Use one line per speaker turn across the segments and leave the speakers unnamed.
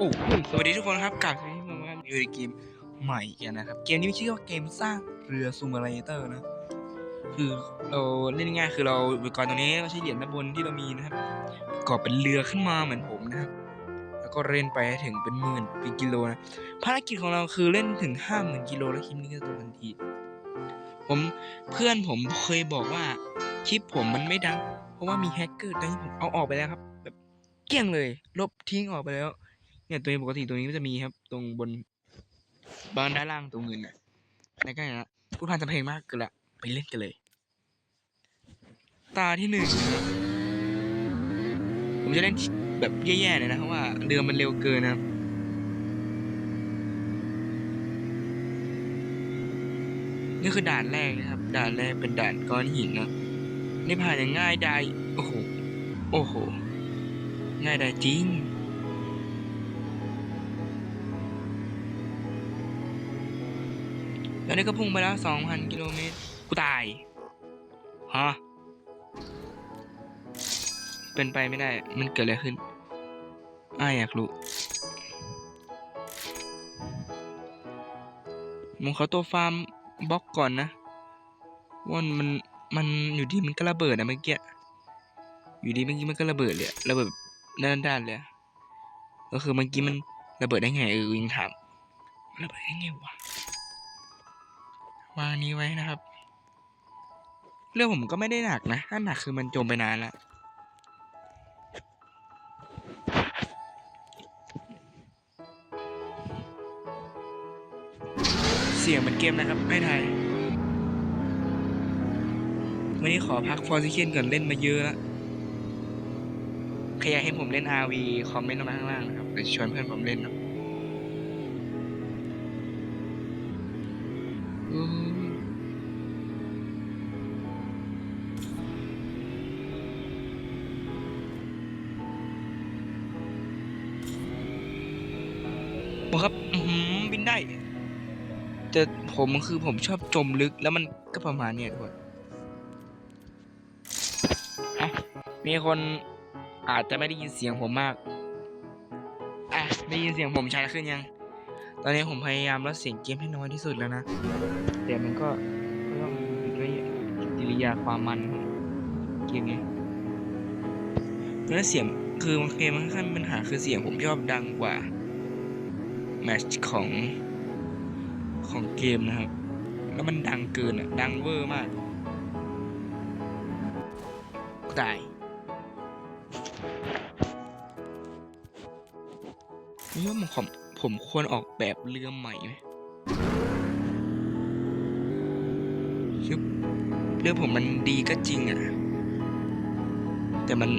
โอ้สวัสดีทุกคนครับกลับมาที่มกันอยู่ในเกมใหม่กันนะครับ เกมนี้มีชื่อว่าเกมสร้างเรือซูมาไรเตอร์นะ คือเราเล่นง่ายคือเราอุปกรณ์ตรงนี้เราใช้เหรียญด้านบนที่เรามีนะครับประกอบเป็นเรือขึ้นมาเหมือนผมนะครับแล้วก็เล่นไปถึงเป็นหมื่นเป็นกิโลนะภารกิจของเราคือเล่นถึงห้าหมื่นกิโลแล้วคลิปนี้ก็จะจบทันที ผมเพื่อนผมเคยบอกว่าคลิปผมมันไม่ดัง เพราะว่ามีแฮกเกอร์แต่ที่ผมเอาออกไปแล้วครับ แบบเกลี้ยงเลย ลบทิ้งออกไปแล้ว เนี่ยตัวนี้ปกติตัวนี้ก็จะมีครับ ตรงบนบ้านด้านล่างตรงเงินน่ะในใก็อย่างนั้นพูดพันจะเพลงมากเกินละไปเล่นกันเลย ตาที่หนึ่งนะครับผมจะเล่นแบบแย่ๆเลยนะเพราะว่าเรือมันเร็วเกินนะครับนี่คือด่านแรกนะครับ ด่านแรกเป็นด่านก้อนหินนะนี่ผ่านอย่างง่ายดายโอ้โห โอ้โห ง่ายดายจริง แล้วนี่ก็พุ่งไปแล้วสองพันกิโลเมตร กูตาย ฮะ เป็นไปไม่ได้ มันเกิดอะไรขึ้น อ้าอยากรู้มึงเขาตัวฟาร์มบล็อกก่อนนะว่ามัน มันอยู่ดีมันก็ระเบิดนะเมื่อกี้ อยู่ดีเมื่อกี้มันก็ระเบิดเลยะระเบิดด้านด้านๆเลยะก็คือเมื่อกี้มันระเบิดได้ไงเออยิงถามระเบิดได้ไงวะ วางนี้ไว้นะครับ เรื่องผมก็ไม่ได้หนักนะ ถ้าหนักคือมันจมไปนานแล้วเสียงเหมันเกมนะครับ ไม่ไทยวันนี้ขอพักฟอร์ซิเคนก่อนเล่นมาเยอะแล้วใครอยากให้ผมเล่น RV คอมเมนต์ลงมาข้างล่างนะครับเดี๋ยวชวนเพื่อนผมเล่นเนาะ ครับอืบินได้ แต่ผมคือผมชอบจมลึกแล้วมันก็ประมาณเนี้ยทุกคนมีคนอาจจะไม่ได้ยินเสียงผมมาก อะได้ยินเสียงผมชัดขึ้นยัง ตอนนี้ผมพยายามลดเสียงเกมให้น้อยที่สุดแล้วนะ แต่มันก็ก็ต้องด้วยกิริยาความมันของเกมไงแล้วเสียงคือบางเกมมันค่อนข้างมีปัญหาคือเสียงผมชอบดังกว่า แมช์ของของเกมนะครับ แล้วมันดังเกินอะ ดังเวอร์มากตายนี่ว่าผมผมควรออกแบบเรือใหม่ไหมชึบเรือผมมันดีก็จริงอะ แต่มัน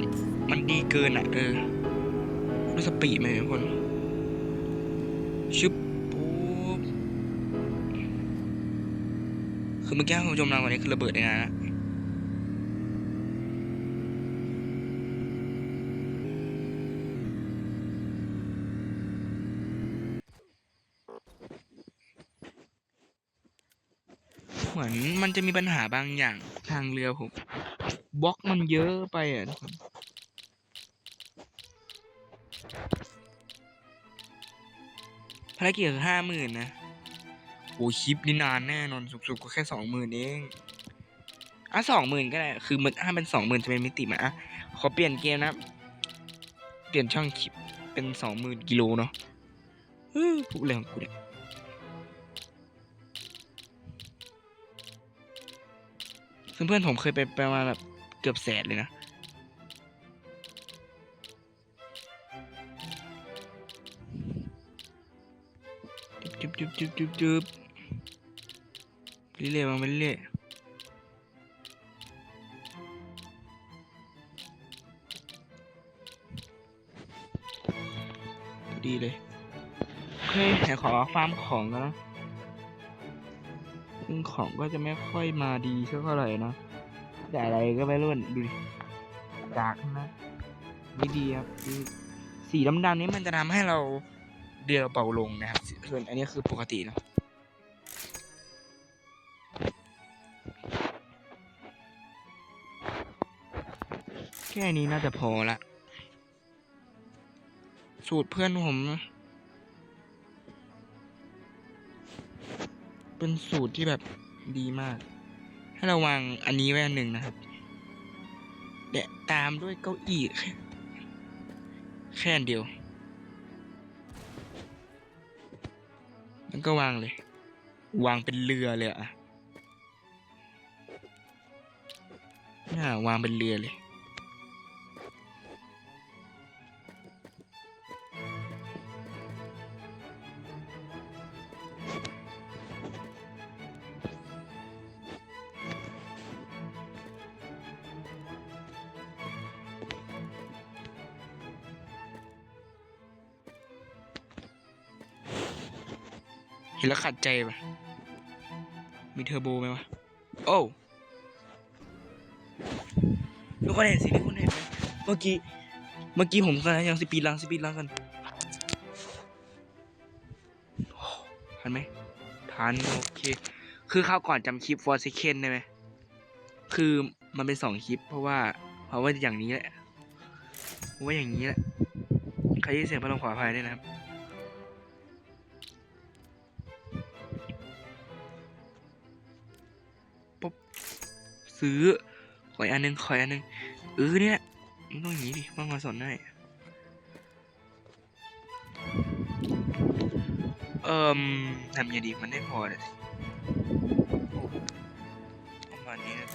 มันดีเกินอะ เออรู้สปีดไหมทุกคนชึบปุ๊บ คือเมื่อกี้คุณผมจมน้ำวันนี้คือระเบิดเลยนะเหมือนมันจะมีปัญหาบางอย่างทางเรือผมบล็อกมันเยอะไปอะทุกคนภารกิจคือห้าหมื่นนะ คลิปนี่นานแน่นอนสุกๆก็แค่สองหมื่นเองอะสองหมื่นก็ได้ คือมันถ้าเป็นสองหมื่นจะเป็นมิติมาอะขอเปลี่ยนเกมนะ เปลี่ยนช่องคลิปเป็นสองหมื่นกิโลเนาะเฮ้ยพูดอะไรของกูเนี่ยซึ่งเพื่อนผมเคยไปประมาณแบบเกือบแสนเลยนะ จุบจุบจุบจุบจุบ เรื่อยๆมาเรื่อยๆดีเลยโอเคเดี๋ยขอฟาร์มของกันนะซึ่งของก็จะไม่ค่อยมาดีเท่าไหร่นะแต่อะไรก็ไม่รู้ดูดิจากนะไม่ดีครับสีดำๆนี้มันจะทำให้เราเดือเบาลงนะครับ ส่วนอันนี้คือปกติเนะ แค่นี้น่าจะพอละ สูตรเพื่อนผม เป็นสูตรที่แบบดีมาก ให้ระวังอันนี้ไว้อันหนึ่งนะครับแดะตามด้วยเก้าอี้แค่เดียว แล้วก็วางเลย วางเป็นเรือเลยอะน่าวางเป็นเรือเลย เห็นแล้วขัดใจปะมีเทอร์โบไหมวะ โอ้ทุกคนเห็นสิทุกคนเห็นไหมเมื่อกี้ เมื่อกี้ผมกำลังยังสปีดลังสปีดลังกันทันไหมทันโอเค คือข้าวก่อนจำคลิป for second ได้ไหม คือมันเป็นสองคลิป เพราะว่า เพราะว่าอย่างนี้แหละเพราะว่าอย่างนี้แหละ ใครที่เสียงพลังขวาภัยด้นะครับ ซื้อ ขอยอันหนึงขอยอันหนึงเออเนี่ยมันต้องอย่างนี้ดิว่างมาสอนได้เอ่มทำยังไงดีมันไม่พอเลยประมาณนี้นะ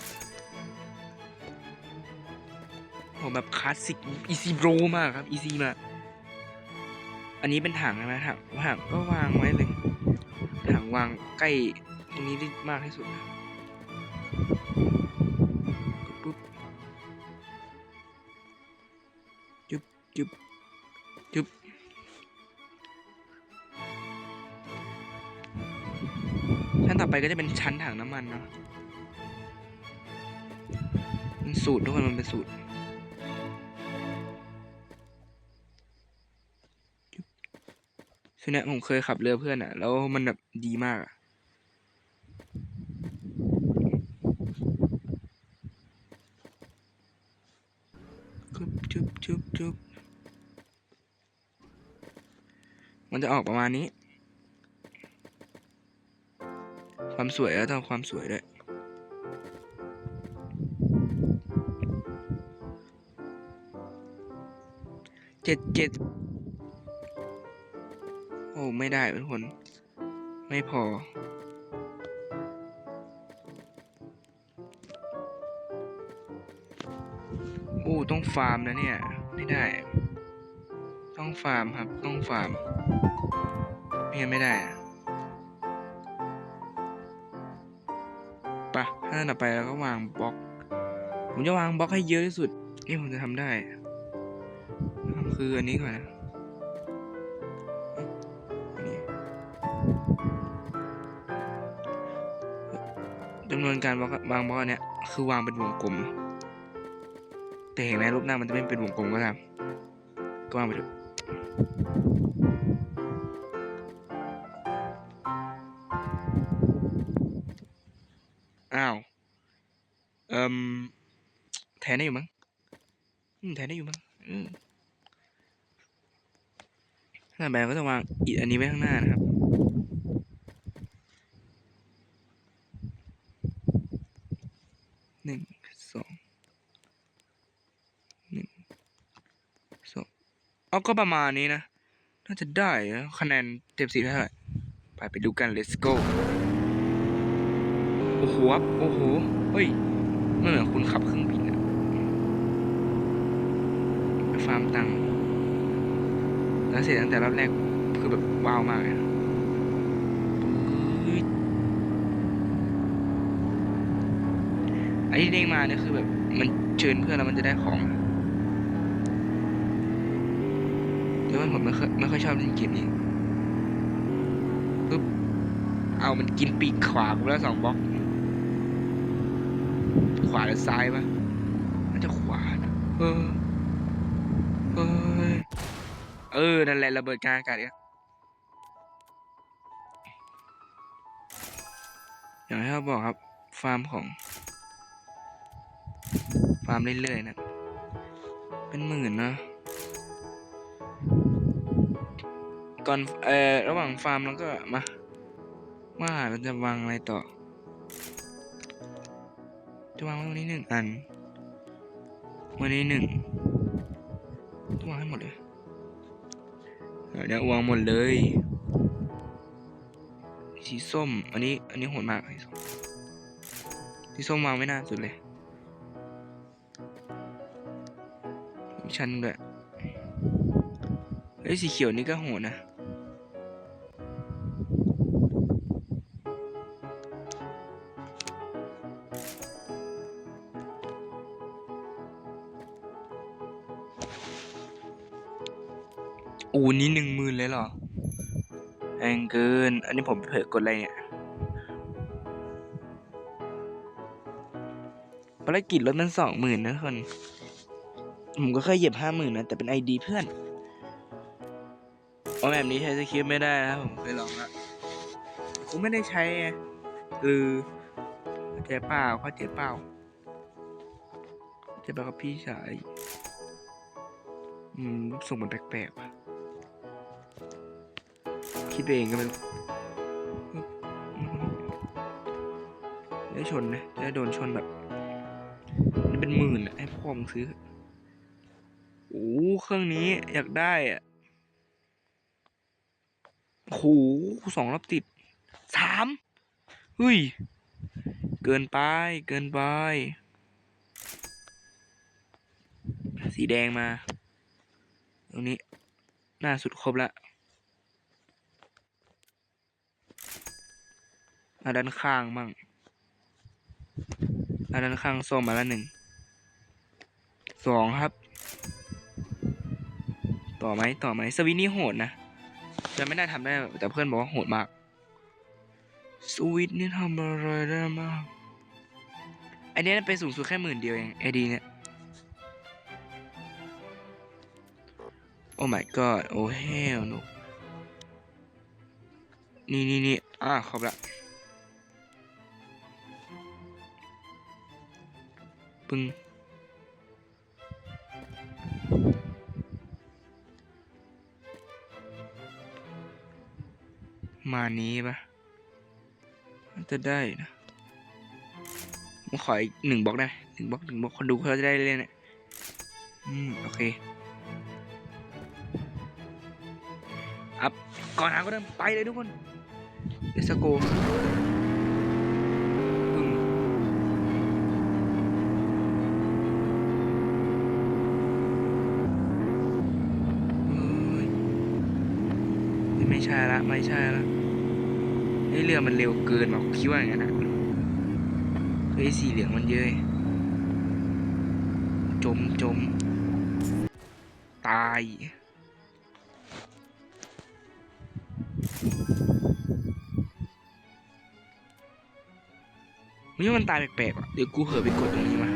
ผมแบบคลาสสิกอีซีโบรมากครับอีซีมากอันนี้เป็นถังใช่ไหมถังถังก็วางไว้เลยถังวางใกล้ตรงนี้ได้มากที่สุดนะ จุบจุบชั้นต่อไปก็จะเป็นชั้นถังน้ำมันเนาะมันสูตรทุกคนมันเป็นสูตรจุ๊บซึ่งเนี่ยผมเคยขับเรือเพื่อนอะแล้วมันแบบดีมากอะ จุ๊บจุ๊บจุ๊บจุ๊บ มันจะออกประมาณนี้ ความสวยแล้วต้องความสวยด้วยเจ็ดเจ็ดโอ้ ไม่ได้ทุกคน ไม่พอโอ้ ต้องฟาร์มนะเนี่ย ไม่ได้ ต้องฟาร์มครับ ต้องฟาร์มไม่งั้นไม่ได้อะปะถ้าต่อไปเราก็วางบล็อก ผมจะวางบล็อกให้เยอะที่สุด นี่ผมจะทำได้คืออันนี้ก่อนนะจำนวนการบล็อกวางบล็อกอันเนี้ยคือวางเป็นวงกลม แต่เห็นไหมรูปหน้ามันจะไม่เป็นวงกลมก็ตามก็วางไปเถอะ อ้าว เอ่มแทนได้อยู่มั้งอืมแทนได้อยู่มั้งอืมถ้าแบบก็จะวางอีกอันนี้ไว้ข้างหน้านะครับ หนึ่งสอง สองเอา ก็ประมาณนี้นะ น่าจะได้คะแนนเต็มสิบเท่าไหร่ไปไปดูกัน let's go โอ้โหครับโอ้โห เฮ้ยไม่เหมือนคุณขับเครื่องบินอะฟาร์มตังค์แล้วเสร็จตั้งแต่รอบแรก คือแบบว้าวมากเลยนะไอ้ที่เด้งมาเนี่ยคือแบบ มันเชิญเพื่อนแล้วมันจะได้ของ แต่ว่าผมไม่ค่อยไม่ค่อยชอบเล่นเกมนี้ปึ๊บเอามันกินปีกขวากูแล้วสองบล็อกขวาหรือซ้ายปะน่าจะขวานะเออเออเออนั่นแหละระเบิดกลางอากาศเนี่ยอย่างที่เขาบอกครับ ฟาร์มของ ฟาร์มเรื่อยๆนะ เป็นหมื่นนะ ก่อนเอ่อระหว่างฟาร์มแล้วก็มาว่าเราจะวางอะไรต่อ จะวางไว้ตรงนี้หนึ่งอันวันนี้หนึ่งต้องวางให้หมดเลยเดี๋ยววางหมดเลยสีส้ม อันนี้ อันนี้โหดมากสีส้มสีส้มวางไม่น่าสุดเลยชั้นด้วยเฮ้ยสีเขียวนี่ก็โหดนะ อูนี้หนึ่งหมื่นเลยเหรอแพงเกิน อันนี้ผมเผลอกดอะไรเนี่ยภารกิจลดมันสองหมื่นนะคน ผมก็เคยเหยียบห้าหมื่นนะ แต่เป็นไอดีเพื่อนเพราแบบนี้ใช้สคริปไม่ได้นะผมเคยลองแล้วผมไม่ได้ใช้ไงคือเข้าใจเปล่าเข้าใจเปล่าเข้าใจเปล่ากับพี่ชาย อืมส่งมันแปลกๆว่ะ คิดไปเองก็ไม่รู้ได้ชนนะได้โดนชนแบบนี่เป็นหมื่นอะให้พ่อมึงซื้อโอ้เครื่องนี้อยากได้อะโอ้โหสองรอบติดสามเฮ้ย เกินไป เกินไป สีแดงมา ตรงนี้ หน้าสุดครบละ มาด้านข้างบ้างมาด้านข้างส้มมาล้วหนึ่งสองครับ ต่อไหมต่อไหมสวิตนี่โหดนะจะไม่ได้ทำได้แต่เพื่อนบอกว่าโหดมากสวิตนี่ทำอะไรได้มากอเนี้ยไปสูงสุดแค่หมื่นเดียวเองไอดีเนี่ยโอ้ my god โอ้ hell no นี่นี่นี่อ่าครบละ ปึ้งมานี้ปะน่าจะได้นะผมขออีกหนึ่งบล็อกได้หมหนึ่งบล็อกหนึ่งบล็อกคนดูเขาจะได้เล่นเนี่ยอืม โอเค อัพ ก่อนหาก็เดินไปเลยทุกคนเดสโกปึ้งเอ้ยไม่ใช่ ละไม่ใช่ละเฮ้ยเรือมันเร็วเกินว่ะคิดว่าอย่างนั้นนะเฮ้ยสีเหลืองมันเยอะจมจมตายนี่มันตายแปลกๆอะเดี๋ยวกูเผลอไปกดตรงนี้มา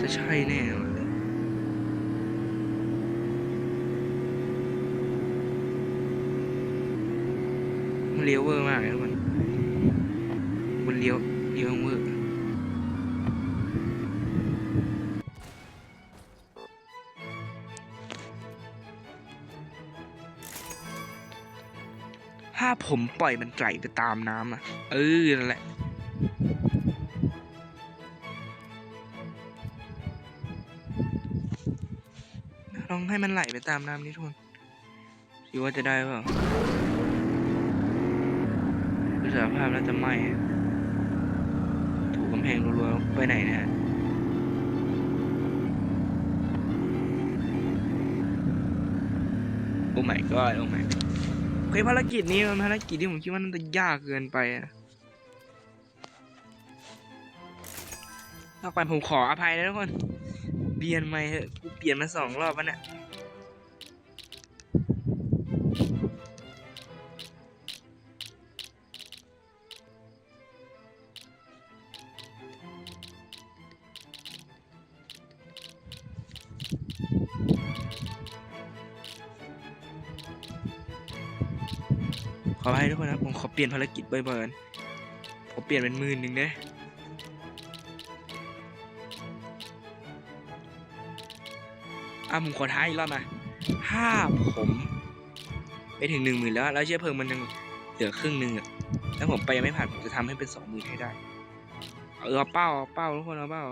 จะใช่แน่เลย มันเลี้ยวเวอร์มากเลยทุกคนมันเลี้ยวเลี้ยวเวอร์ถ้าผมปล่อยมันไหลไปตามน้ำอะ เออ นั่นแหละลองให้มันไหลไปตามน้ำนี่ทุกคนคิดว่าจะได้เปล่า ดูสภาพแล้วจะไหมถูกกำแพงรัวๆไปไหนเนะโอ้ my god โอ้ my โอเคภารกิจนี้มันภารกิจที่ผมคิดว่าน่าจะยากเกินไปอะต่อไปผมขออภัยนะทุกคน เปลี่ยนใหม่เถอะกูเปลี่ยนมาสองรอบแล้วเนี่ย ลี่ยนภารกิจบ่อยๆกันผมเปลี่ยนเป็นหมื่นหนึ่งเด้อะผมขอท้ายอีกรอบมาถ้าผมไปถึงหนึ่งหมื่นแล้ว แล้วเชื้อเพลิงมันยังเหลือครึ่งหนึ่งอะถ้าผมไปยังไม่ผ่านผมจะทำให้เป็นสองหมื่นให้ได้ เออเป้าเอาเป้าทุกคนเอาเป้า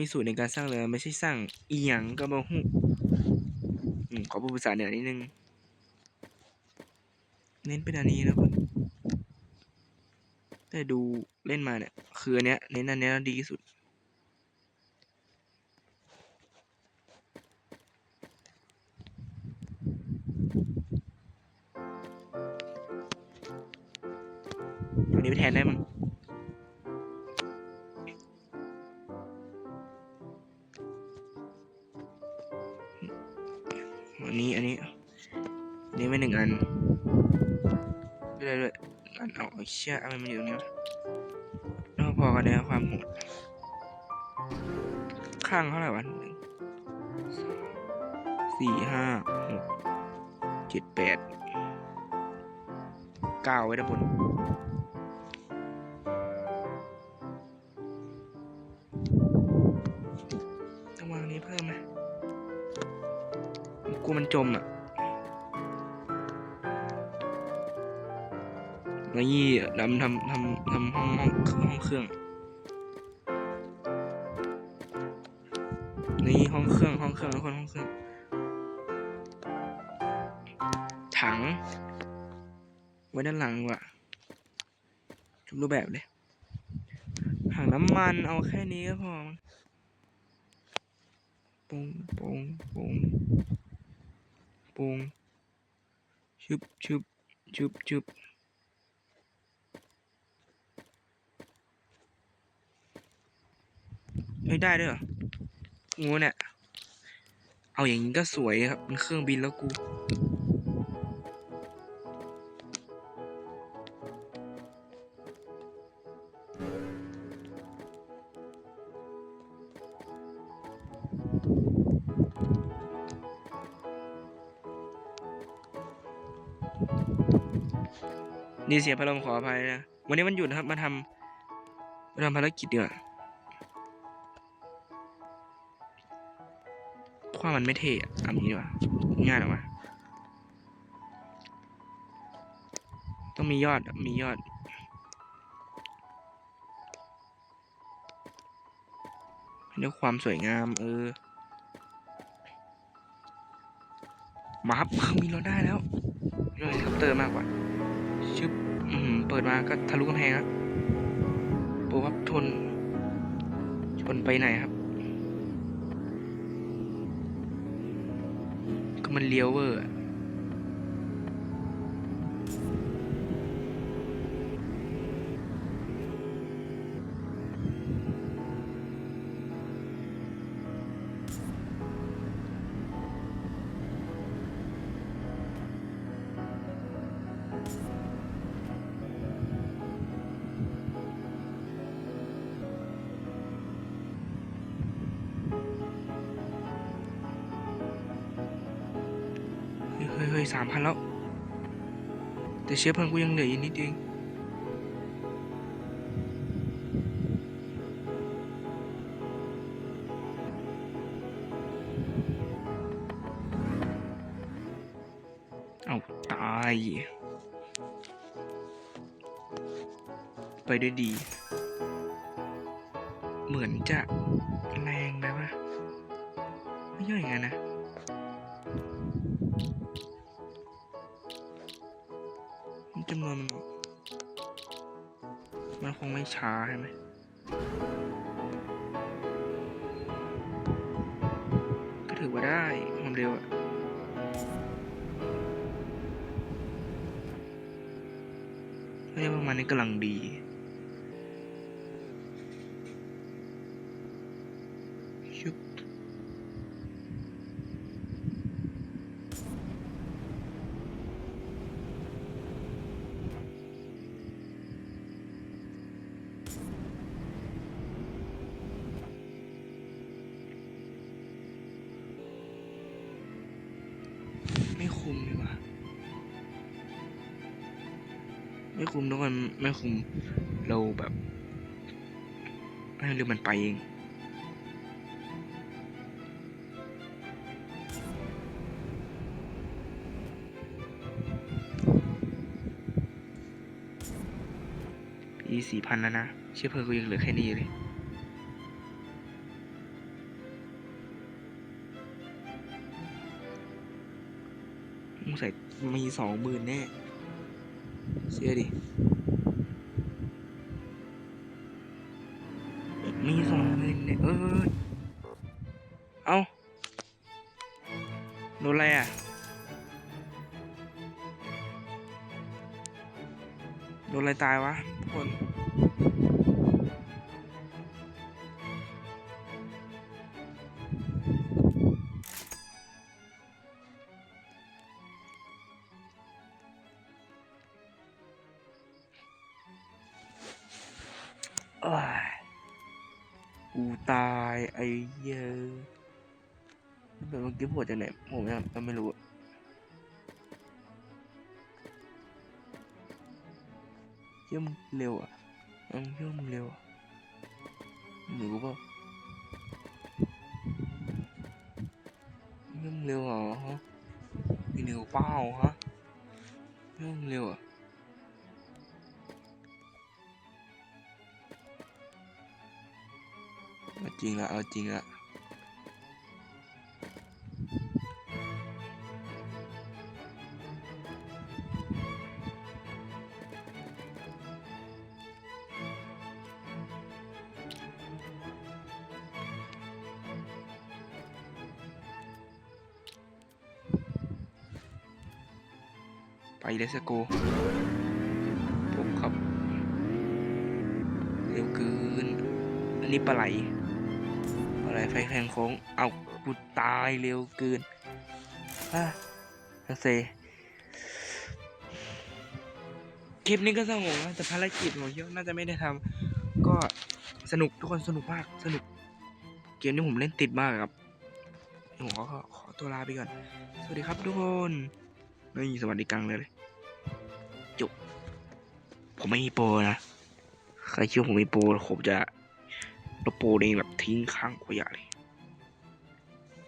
มีสูตรในการสร้างเรือไม่ใช่สร้างอีหยังก็มาหูอืมขอพูดภาษาเหนือนิดนึง เน้นเป็นอันนี้นะคนแต่ดูเล่นมาเนี่ย คืออันเนี้ยเน้นอันเนี้ยดีที่สุดอันนี้ไปแทนได้มั้ง อันเอาไอเชี่ยอะไรมันอยู่ตรงนี้วะแล้วพอกันแล้วความโหดข้างเท่าไหร่วะหนึ่งสองสี่ห้าหกเจ็ดแปดเก้าไว้ด้านบนต้องวางนี้เพิ่มไหมกลัวมันจมอะ แล้วยี่ดำทำทำทำห้องห้องห้องเครื่อง นี่ห้องเครื่องห้องเครื่องทุกคนห้องเครื่อง ถัง ไว้ด้านหลังว่ะทุกรูปแบบเลยถังน้ำมันเอาแค่นี้ก็พอปุงปุงปุงปุงชุบชุบชุบชุบ เฮ้ยได้ด้วยเหรองูเนี่ย เอาอย่างนี้ก็สวยครับเป็นเครื่องบินแล้วกูนี่เสียพระลมขออภัยนะ วันนี้มันหยุดครับ มาทำมาทำภารกิจดีกว่า ความมันไม่เท่อะทำนี้ดีกว่าง่ายหรอวะต้องมียอดมียอดเรื่องความสวยงาม เออ มาครับเครื่องบินเราได้แล้วเรื่องเฮลิคอปเตอร์มากกว่า ชึบอืมเปิดมาก็ทะลุกำแพงครับโปครับทนชนไปไหนครับือมันเลี้ยวเวอร์ามพันแล้ว แต่เชื้อเพลิงกูยังเหลืออีกนิดเองเอาตาย ไปด้วยดี เหมือนจะแรงไปปะไม่ใช่อย่างนะ มัน มันคงไม่ช้าใช่ไหมก็ถือว่าได้ความเร็วอะเรียกว่ามันนี่กำลังดี ชุบ ไม่คุมดีกว่า ไม่คุมทุกคนไม่คุมเราแบบให้เรือมันไปเอง สี่พันแล้วนะ เชื่อเพลิงกูยังเหลือแค่นี้เลย มึงใส่มีสองหมื่นแน่ เชื่อดิ มีสองหมื่นเนี่ยเออ เอาโดนอะไรอะโดนอะไรตายวะทุกคน กี้ปวดจากไหนผมยังไม่รู้เชื่อมึงเร็วอะเออเชื่อมึงเร็วหนูเปล่าเชื่อมึงเร็วเหรอฮะมีเร็วเปล่าฮะเชื่อมึงเร็วอะเอาจริงละเอาจริงละ ไปเลสโกผมครับ เร็วเกิน อันนี้ปลาไหลอะไรไฟแทงโค้ง เอากูตายเร็วเกินอะเซคลิปนี้ก็สงบนะแต่ภารกิจผมคิดว่าน่าจะไม่ได้ทำก็สนุกทุกคนสนุกมากสนุก เกมนี้ผมเล่นติดมากครับผมก็ขอตัวลาไปก่อน สวัสดีครับทุกคน ไม่มีสวัสดิการเลยเลยจบผมไม่มีโปรนะ ใครคิดว่าผมมีโปรผมจะล้วโปรเองแบบทิ้งข้างขยะเลย